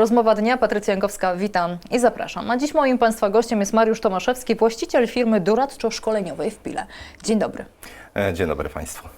Rozmowa dnia, Patrycja Jankowska, witam i zapraszam. A dziś moim Państwa gościem jest Mariusz Tomaszewski, właściciel firmy doradczo-szkoleniowej w Pile. Dzień dobry. E, Dzień dobry Państwu.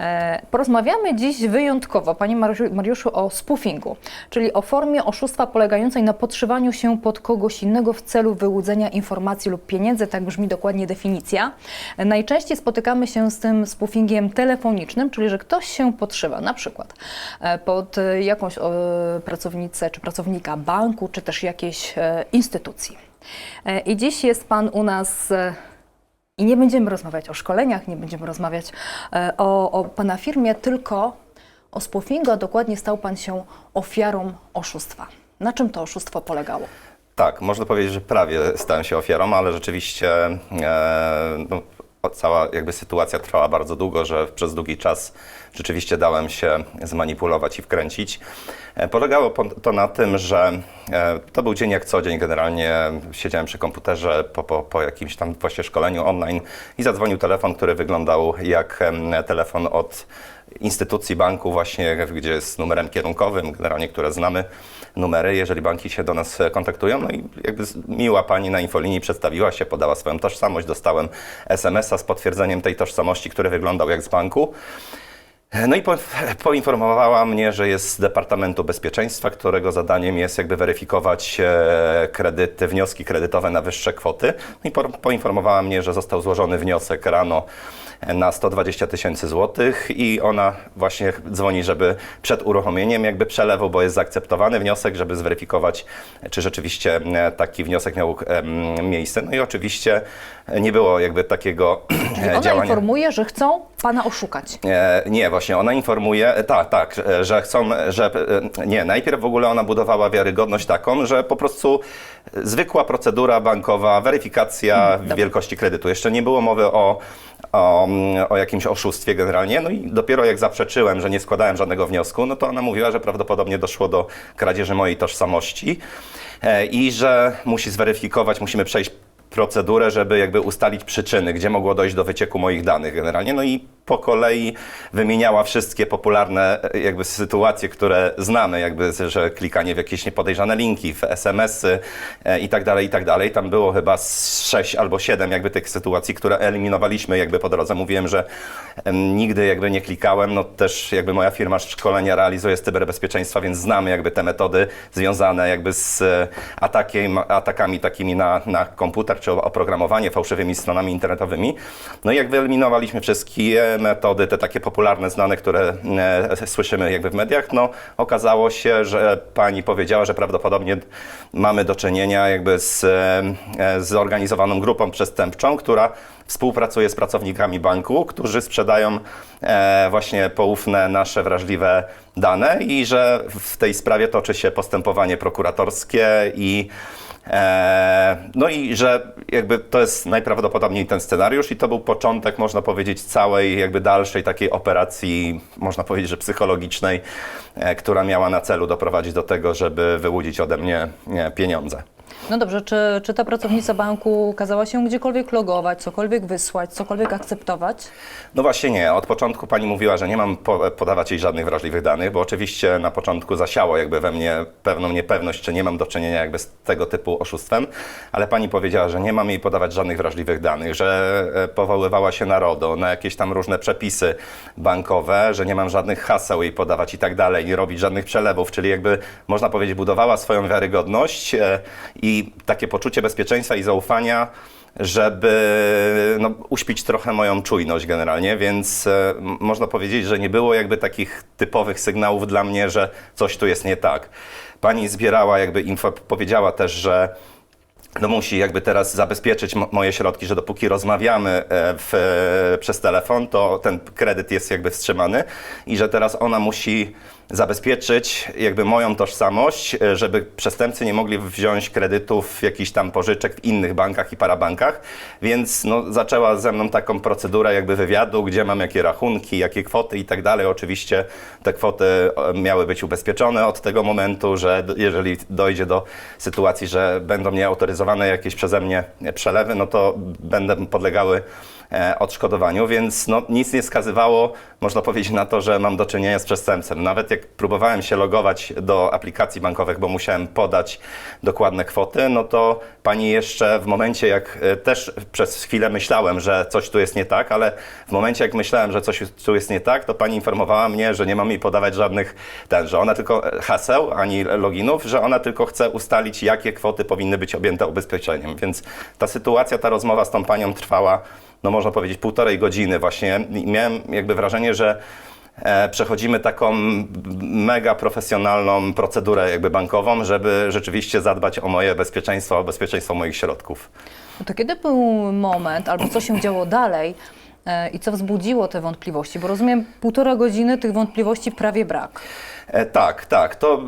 E, Porozmawiamy dziś wyjątkowo, Panie Mariuszu- o spoofingu, czyli o formie oszustwa polegającej na podszywaniu się pod kogoś innego w celu wyłudzenia informacji lub pieniędzy, tak brzmi dokładnie definicja. Najczęściej spotykamy się z tym spoofingiem telefonicznym, czyli że ktoś się podszywa na przykład e, pod e, jakąś pracownicę czy pracownika banku, czy też jakiejś instytucji. I dziś jest Pan u nas i nie będziemy rozmawiać o szkoleniach, nie będziemy rozmawiać e, o, o Pana firmie, tylko o spoofingu, a dokładnie stał Pan się ofiarą oszustwa. Na czym to oszustwo polegało? Tak, można powiedzieć, że prawie stałem się ofiarą, ale rzeczywiście e, no, cała jakby sytuacja trwała bardzo długo, że przez długi czas rzeczywiście dałem się zmanipulować i wkręcić. E, Polegało po- to na tym, że e, to był dzień jak co dzień. Generalnie siedziałem przy komputerze po, po, po jakimś tam właśnie szkoleniu online i zadzwonił telefon, który wyglądał jak telefon od instytucji banku właśnie, gdzie jest numerem kierunkowym, generalnie, które znamy numery, jeżeli banki się do nas e, kontaktują. No i jakby miła pani na infolinii przedstawiła się, podała swoją tożsamość, dostałem SMS-a z potwierdzeniem tej tożsamości, który wyglądał jak z banku. No i po, poinformowała mnie, że jest z Departamentu Bezpieczeństwa, którego zadaniem jest jakby weryfikować e, kredyty, wnioski kredytowe na wyższe kwoty. No i po, poinformowała mnie, że został złożony wniosek rano na 120 tysięcy złotych i ona właśnie dzwoni, żeby przed uruchomieniem jakby przelewu, bo jest zaakceptowany wniosek, żeby zweryfikować, czy rzeczywiście e, taki wniosek miał em, miejsce. No i oczywiście nie było jakby takiego Ona działania. informuje, że chcą Pana oszukać. E, nie, właśnie ona informuje, e, tak, tak, e, że chcą, że e, nie, najpierw w ogóle ona budowała wiarygodność taką, że po prostu zwykła procedura bankowa, weryfikacja dobra. wielkości kredytu. Jeszcze nie było mowy o, o, mm, o jakimś oszustwie generalnie. No i dopiero jak zaprzeczyłem, że nie składałem żadnego wniosku, no to ona mówiła, że prawdopodobnie doszło do kradzieży mojej tożsamości i że musi zweryfikować, musimy przejść procedurę, żeby jakby ustalić przyczyny, gdzie mogło dojść do wycieku moich danych generalnie. No i po kolei wymieniała wszystkie popularne e, jakby sytuacje, które znamy, jakby, że klikanie w jakieś niepodejrzane linki, w SMS-y e, i tak dalej, i tak dalej. Tam było chyba sześć albo siedem jakby tych sytuacji, które eliminowaliśmy jakby po drodze. Mówiłem, że nigdy jakby nie klikałem, no też jakby moja firma szkolenia realizuje z cyberbezpieczeństwa, więc znamy jakby te metody związane jakby z e, atakiem, atakami takimi na, na komputer, czy oprogramowanie, fałszywymi stronami internetowymi. No i jak wyeliminowaliśmy wszystkie metody, te takie popularne, znane, które e, słyszymy jakby w mediach, no okazało się, że pani powiedziała, że prawdopodobnie mamy do czynienia jakby z e, zorganizowaną grupą przestępczą, która współpracuje z pracownikami banku, którzy sprzedają e, właśnie poufne nasze wrażliwe dane i że w tej sprawie toczy się postępowanie prokuratorskie i E, no i że jakby to jest najprawdopodobniej ten scenariusz i to był początek, można powiedzieć, całej jakby dalszej takiej operacji, można powiedzieć, że psychologicznej, e, która miała na celu doprowadzić do tego, żeby wyłudzić ode mnie pieniądze. No dobrze, czy, czy ta pracownica banku kazała się gdziekolwiek logować, cokolwiek wysłać, cokolwiek akceptować? No właśnie nie. Od początku pani mówiła, że nie mam po, podawać jej żadnych wrażliwych danych, bo oczywiście na początku zasiało jakby we mnie pewną niepewność, czy nie mam do czynienia jakby z tego typu oszustwem, ale pani powiedziała, że nie mam jej podawać żadnych wrażliwych danych, że e, powoływała się na RODO, na jakieś tam różne przepisy bankowe, że nie mam żadnych haseł jej podawać i tak dalej, nie robić żadnych przelewów, czyli jakby można powiedzieć budowała swoją wiarygodność e, i takie poczucie bezpieczeństwa i zaufania, żeby no, uśpić trochę moją czujność generalnie, więc e, można powiedzieć, że nie było jakby takich typowych sygnałów dla mnie, że coś tu jest nie tak. Pani zbierała jakby info, powiedziała też, że no musi jakby teraz zabezpieczyć mo- moje środki, że dopóki rozmawiamy e, w, przez telefon, to ten kredyt jest jakby wstrzymany i że teraz ona musi zabezpieczyć jakby moją tożsamość, e, żeby przestępcy nie mogli wziąć kredytów, jakichś tam pożyczek w innych bankach i parabankach, więc no, zaczęła ze mną taką procedurę jakby wywiadu, gdzie mam jakie rachunki, jakie kwoty i tak dalej. Oczywiście te kwoty miały być ubezpieczone od tego momentu, że jeżeli dojdzie do sytuacji, że będą nieautoryzowane jakieś przeze mnie przelewy, no to będą podlegały odszkodowaniu, więc no, nic nie wskazywało, można powiedzieć, na to, że mam do czynienia z przestępcem. Nawet jak próbowałem się logować do aplikacji bankowych, bo musiałem podać dokładne kwoty, no to pani jeszcze w momencie, jak e, też przez chwilę myślałem, że coś tu jest nie tak, ale w momencie, jak myślałem, że coś tu jest nie tak, to pani informowała mnie, że nie mam jej podawać żadnych ten, że ona tylko e, haseł ani loginów, że ona tylko chce ustalić, jakie kwoty powinny być objęte ubezpieczeniem. Więc ta sytuacja, ta rozmowa z tą panią trwała, no można powiedzieć, półtorej godziny właśnie. I miałem jakby wrażenie, że e, przechodzimy taką mega profesjonalną procedurę jakby bankową, żeby rzeczywiście zadbać o moje bezpieczeństwo, o bezpieczeństwo moich środków. No to kiedy był moment, albo co się działo dalej e, i co wzbudziło te wątpliwości? Bo rozumiem, półtora godziny tych wątpliwości prawie brak. E, tak, tak. To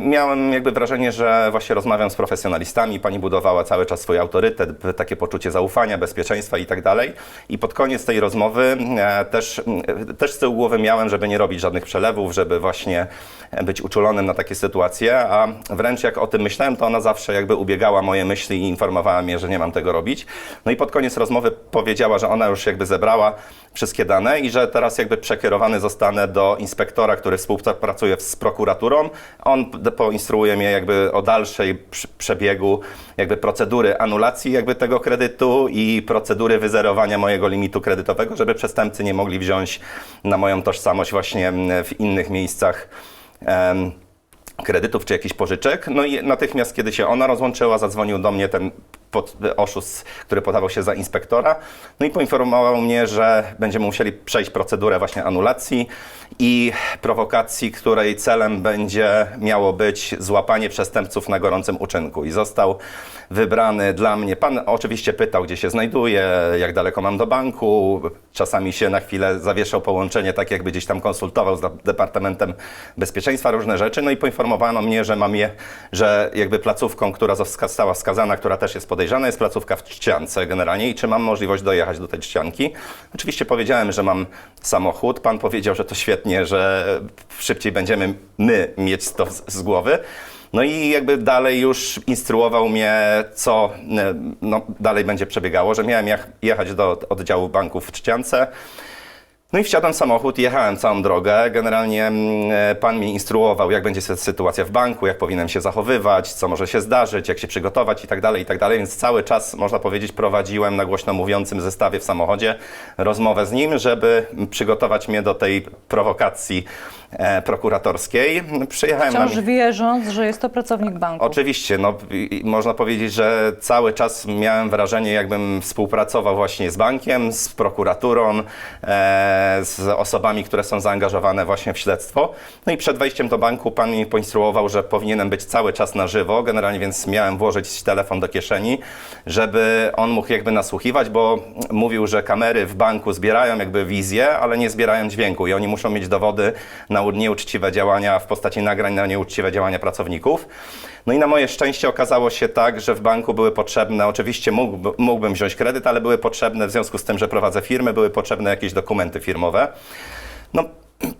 miałem jakby wrażenie, że właśnie rozmawiam z profesjonalistami. Pani budowała cały czas swój autorytet, takie poczucie zaufania, bezpieczeństwa i tak dalej. I pod koniec tej rozmowy e, też, m, też z tyłu głowy miałem, żeby nie robić żadnych przelewów, żeby właśnie e, być uczulonym na takie sytuacje, a wręcz jak o tym myślałem, to ona zawsze jakby ubiegała moje myśli i informowała mnie, że nie mam tego robić. No i pod koniec rozmowy powiedziała, że ona już jakby zebrała wszystkie dane i że teraz jakby przekierowany zostanę do inspektora, który współpracuje z prokuraturą. On poinstruuje mnie jakby o dalszej przebiegu jakby procedury anulacji jakby tego kredytu i procedury wyzerowania mojego limitu kredytowego, żeby przestępcy nie mogli wziąć na moją tożsamość właśnie mm, w innych miejscach. kredytów czy jakichś pożyczek. No i natychmiast, kiedy się ona rozłączyła, zadzwonił do mnie ten pod, oszust, który podawał się za inspektora, no i poinformował mnie, że będziemy musieli przejść procedurę właśnie anulacji i prowokacji, której celem będzie miało być złapanie przestępców na gorącym uczynku. I został wybrany dla mnie. Pan oczywiście pytał, gdzie się znajduję, jak daleko mam do banku. Czasami się na chwilę zawieszał połączenie, tak jakby gdzieś tam konsultował z Departamentem Bezpieczeństwa różne rzeczy. No i poinformowano mnie, że mam je, że jakby placówką, która została wskazana, która też jest podejrzana, jest placówka w Czciance generalnie i czy mam możliwość dojechać do tej Czcianki. Oczywiście powiedziałem, że mam samochód. Pan powiedział, że to świetnie, że szybciej będziemy my mieć to z, głowy. No i jakby dalej już instruował mnie, co e, no, dalej będzie przebiegało, że miałem jech- jechać do oddziału banków w Czciance. No i wsiadłem w samochód jechałem całą drogę. Generalnie mm, e, pan mnie instruował, jak będzie sy- sytuacja w banku, jak powinienem się zachowywać, co może się zdarzyć, jak się przygotować i tak dalej, i tak dalej. Więc cały czas, można powiedzieć, prowadziłem na głośno mówiącym zestawie w samochodzie rozmowę z nim, żeby przygotować mnie do tej prowokacji prokuratorskiej. Przyjechałem na... Wciąż wierząc, że jest to pracownik banku. Oczywiście, no, można powiedzieć, że cały czas miałem wrażenie, jakbym współpracował właśnie z bankiem, z prokuraturą, e, z osobami, które są zaangażowane właśnie w śledztwo. No i przed wejściem do banku pan mi poinstruował, że powinienem być cały czas na żywo, generalnie więc miałem włożyć telefon do kieszeni, żeby on mógł jakby nasłuchiwać, bo mówił, że kamery w banku zbierają jakby wizję, ale nie zbierają dźwięku i oni muszą mieć dowody na nieuczciwe działania w postaci nagrań na nieuczciwe działania pracowników. No i na moje szczęście okazało się tak, że w banku były potrzebne, oczywiście mógłby, mógłbym wziąć kredyt, ale były potrzebne w związku z tym, że prowadzę firmę, były potrzebne jakieś dokumenty firmowe. No,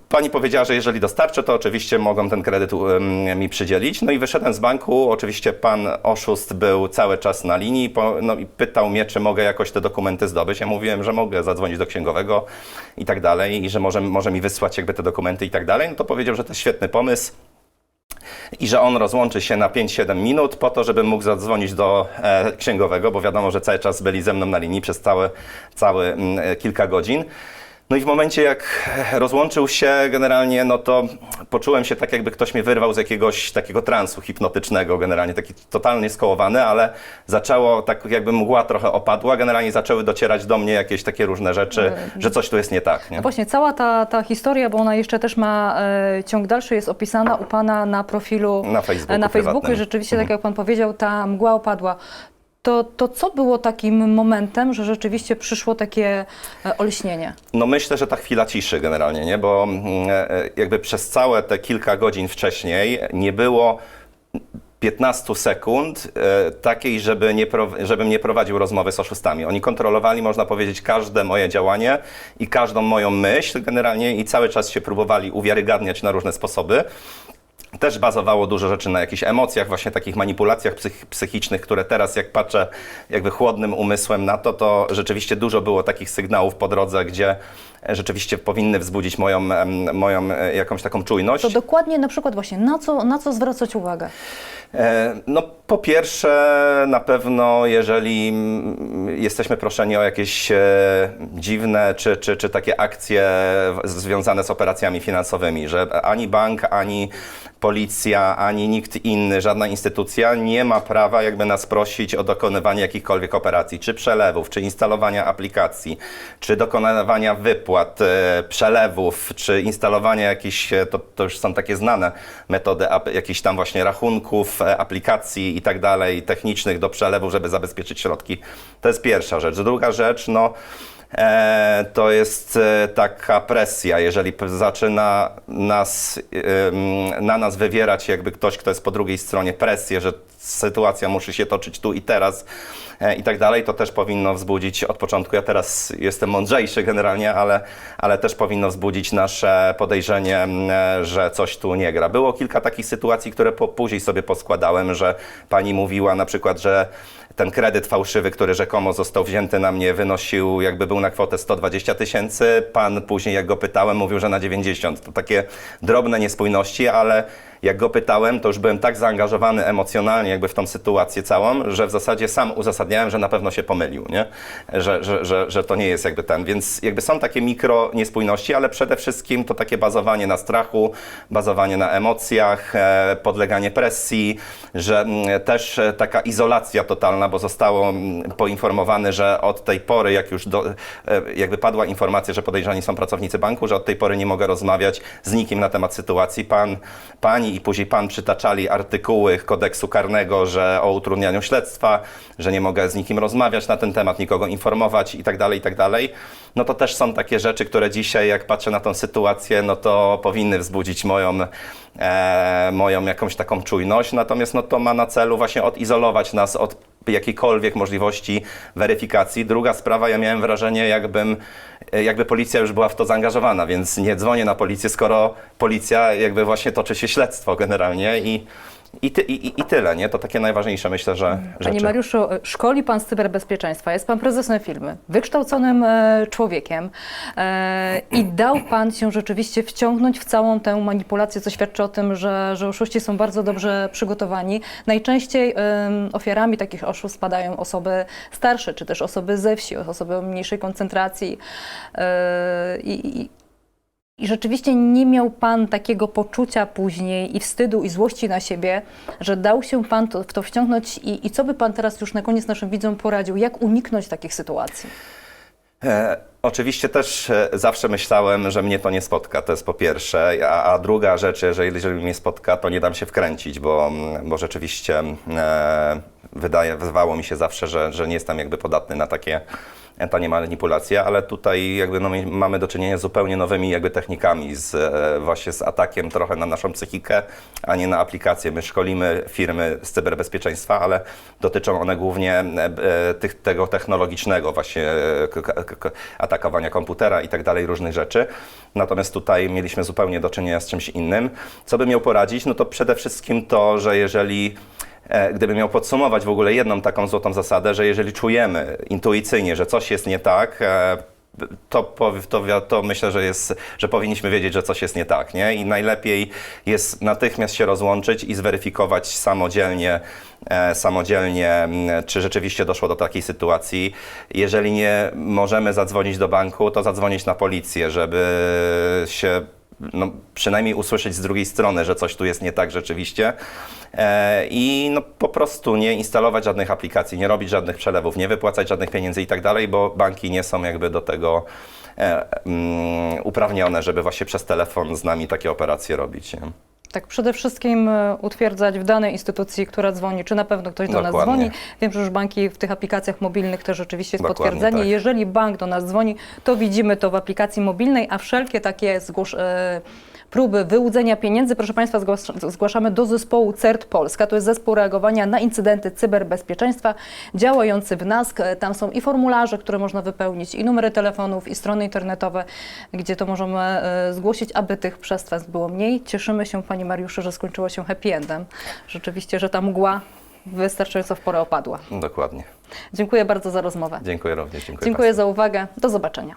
Pani powiedziała, że jeżeli dostarczę, to oczywiście mogą ten kredyt um, mi przydzielić. No i wyszedłem z banku. Oczywiście pan oszust był cały czas na linii no i pytał mnie, czy mogę jakoś te dokumenty zdobyć. Ja mówiłem, że mogę zadzwonić do księgowego i tak dalej, i że może, może mi wysłać jakby te dokumenty i tak dalej. No to powiedział, że to świetny pomysł i że on rozłączy się na 5-7 minut po to, żebym mógł zadzwonić do e, księgowego, bo wiadomo, że cały czas byli ze mną na linii przez całe, całe mm, e, kilka godzin. No i w momencie, jak rozłączył się generalnie, no to poczułem się tak, jakby ktoś mnie wyrwał z jakiegoś takiego transu hipnotycznego, generalnie taki totalnie skołowany, ale zaczęło, tak jakby mgła trochę opadła, generalnie zaczęły docierać do mnie jakieś takie różne rzeczy, że coś tu jest nie tak. Nie? No właśnie, cała ta, ta historia, bo ona jeszcze też ma e, ciąg dalszy, jest opisana u Pana na profilu Na Facebooku e, na Facebooku i rzeczywiście, tak jak Pan powiedział, ta mgła opadła. To, to co było takim momentem, że rzeczywiście przyszło takie e, olśnienie? No myślę, że ta chwila ciszy generalnie, nie? Bo mm, e, jakby przez całe te kilka godzin wcześniej nie było 15 sekund e, takiej, żeby nie, żebym nie prowadził rozmowy z oszustami. Oni kontrolowali, można powiedzieć, każde moje działanie i każdą moją myśl generalnie i cały czas się próbowali uwiarygadniać na różne sposoby. Też bazowało dużo rzeczy na jakichś emocjach, właśnie takich manipulacjach psych psychicznych, które teraz jak patrzę jakby chłodnym umysłem na to, to rzeczywiście dużo było takich sygnałów po drodze, gdzie rzeczywiście powinny wzbudzić moją, moją e, jakąś taką czujność. To dokładnie na przykład właśnie na co, na co zwracać uwagę? E, No, po pierwsze, na pewno, jeżeli jesteśmy proszeni o jakieś e, dziwne czy, czy, czy takie akcje związane z operacjami finansowymi, że ani bank, ani policja, ani nikt inny, żadna instytucja nie ma prawa jakby nas prosić o dokonywanie jakichkolwiek operacji, czy przelewów, czy instalowania aplikacji, czy dokonywania wypłat, e, przelewów, czy instalowania jakichś, e, to, to już są takie znane metody, jakichś tam właśnie rachunków, e, aplikacji i tak dalej, technicznych do przelewów, żeby zabezpieczyć środki. To jest pierwsza rzecz. Druga rzecz, no to jest e, taka presja, jeżeli zaczyna nas, na nas wywierać jakby ktoś, kto jest po drugiej stronie presję, że sytuacja musi się toczyć tu i teraz e, i tak dalej, to też powinno wzbudzić od początku, ja teraz jestem mądrzejszy generalnie, ale, ale też powinno wzbudzić nasze podejrzenie, e, że coś tu nie gra. Było kilka takich sytuacji, które po, później sobie poskładałem, że pani mówiła na przykład, że ten kredyt fałszywy, który rzekomo został wzięty na mnie, wynosił, jakby był na kwotę 120 tysięcy. Pan później, jak go pytałem, mówił, że na 90. To takie drobne niespójności, ale jak go pytałem, to już byłem tak zaangażowany emocjonalnie jakby w tą sytuację całą, że w zasadzie sam uzasadniałem, że na pewno się pomylił, nie? Że, że, że, że to nie jest jakby ten. Więc jakby są takie mikro niespójności, ale przede wszystkim to takie bazowanie na strachu, bazowanie na emocjach, e, podleganie presji, że mm, też e, taka izolacja totalna, bo zostało mm, poinformowane, że od tej pory, jak już do, e, jakby padła informacja, że podejrzani są pracownicy banku, że od tej pory nie mogę rozmawiać z nikim na temat sytuacji. Pan, pani i później pan przytaczali artykuły kodeksu karnego, że o utrudnianiu śledztwa, że nie mogę z nikim rozmawiać na ten temat, nikogo informować i tak dalej, i tak dalej. No to też są takie rzeczy, które dzisiaj, jak patrzę na tą sytuację, no to powinny wzbudzić moją, e, moją jakąś taką czujność. Natomiast no to ma na celu właśnie odizolować nas od jakiejkolwiek możliwości weryfikacji. Druga sprawa, ja miałem wrażenie, jakbym, e, jakby policja już była w to zaangażowana, więc nie dzwonię na policję, skoro policja jakby właśnie toczy się śledztwo generalnie i, i, ty, i, i- tyle, nie? To takie najważniejsze myślę, że Panie rzeczy. Mariuszu, szkoli Pan z cyberbezpieczeństwa, jest Pan prezesem firmy, wykształconym e, człowiekiem e, i dał Pan się rzeczywiście wciągnąć w całą tę manipulację, co świadczy o tym, że, że oszuści są bardzo dobrze przygotowani. Najczęściej ofiarami takich oszustw padają osoby starsze, czy też osoby ze wsi, osoby o mniejszej koncentracji. E, i, i, i rzeczywiście nie miał Pan takiego poczucia później i wstydu i złości na siebie, że dał się Pan to, w to wciągnąć i, i co by Pan teraz już na koniec naszym widzom poradził? Jak uniknąć takich sytuacji? E, oczywiście też e, zawsze myślałem, że mnie to nie spotka, to jest po pierwsze. A, a druga rzecz, jeżeli, jeżeli mnie spotka, to nie dam się wkręcić, bo, bo rzeczywiście e, wydaje, wydawało mi się zawsze, że, że nie jestem jakby podatny na takie tanie manipulacje, ale tutaj jakby no, my mamy do czynienia z zupełnie nowymi jakby technikami, z, e, właśnie z atakiem trochę na naszą psychikę, a nie na aplikacje. My szkolimy firmy z cyberbezpieczeństwa, ale dotyczą one głównie e, e, tych, tego technologicznego właśnie atakowania komputera i tak dalej, różnych rzeczy. Natomiast tutaj mieliśmy zupełnie do czynienia z czymś innym. Co bym miał poradzić? No to przede wszystkim to, że jeżeli Gdybym miał podsumować w ogóle jedną taką złotą zasadę, że jeżeli czujemy intuicyjnie, że coś jest nie tak, e, to, to, to myślę, że, jest, że powinniśmy wiedzieć, że coś jest nie tak. Nie? I najlepiej jest natychmiast się rozłączyć i zweryfikować samodzielnie, e, samodzielnie, czy rzeczywiście doszło do takiej sytuacji. Jeżeli nie możemy zadzwonić do banku, to zadzwonić na policję, żeby się no, przynajmniej usłyszeć z drugiej strony, że coś tu jest nie tak rzeczywiście. E, I no, po prostu nie instalować żadnych aplikacji, nie robić żadnych przelewów, nie wypłacać żadnych pieniędzy i tak dalej, bo banki nie są jakby do tego e, mm, uprawnione, żeby właśnie przez telefon z nami takie operacje robić. Tak, przede wszystkim e, utwierdzać w danej instytucji, która dzwoni, czy na pewno ktoś do nas Dokładnie. dzwoni. Wiem, że już banki w tych aplikacjach mobilnych też rzeczywiście jest Dokładnie potwierdzenie. tak. Jeżeli bank do nas dzwoni, to widzimy to w aplikacji mobilnej, a wszelkie takie zgłosz, e, próby wyłudzenia pieniędzy, proszę Państwa, zgłasz- zgłaszamy do zespołu CERT Polska. To jest zespół reagowania na incydenty cyberbezpieczeństwa działający w NASK. Tam są i formularze, które można wypełnić, i numery telefonów, i strony internetowe, gdzie to możemy e, zgłosić, aby tych przestępstw było mniej. Cieszymy się, Panie Mariuszu, że skończyło się happy endem. Rzeczywiście, że ta mgła wystarczająco w porę opadła. Dokładnie. Dziękuję bardzo za rozmowę. Dziękuję również. Dziękuję, Dziękuję za uwagę. Do zobaczenia.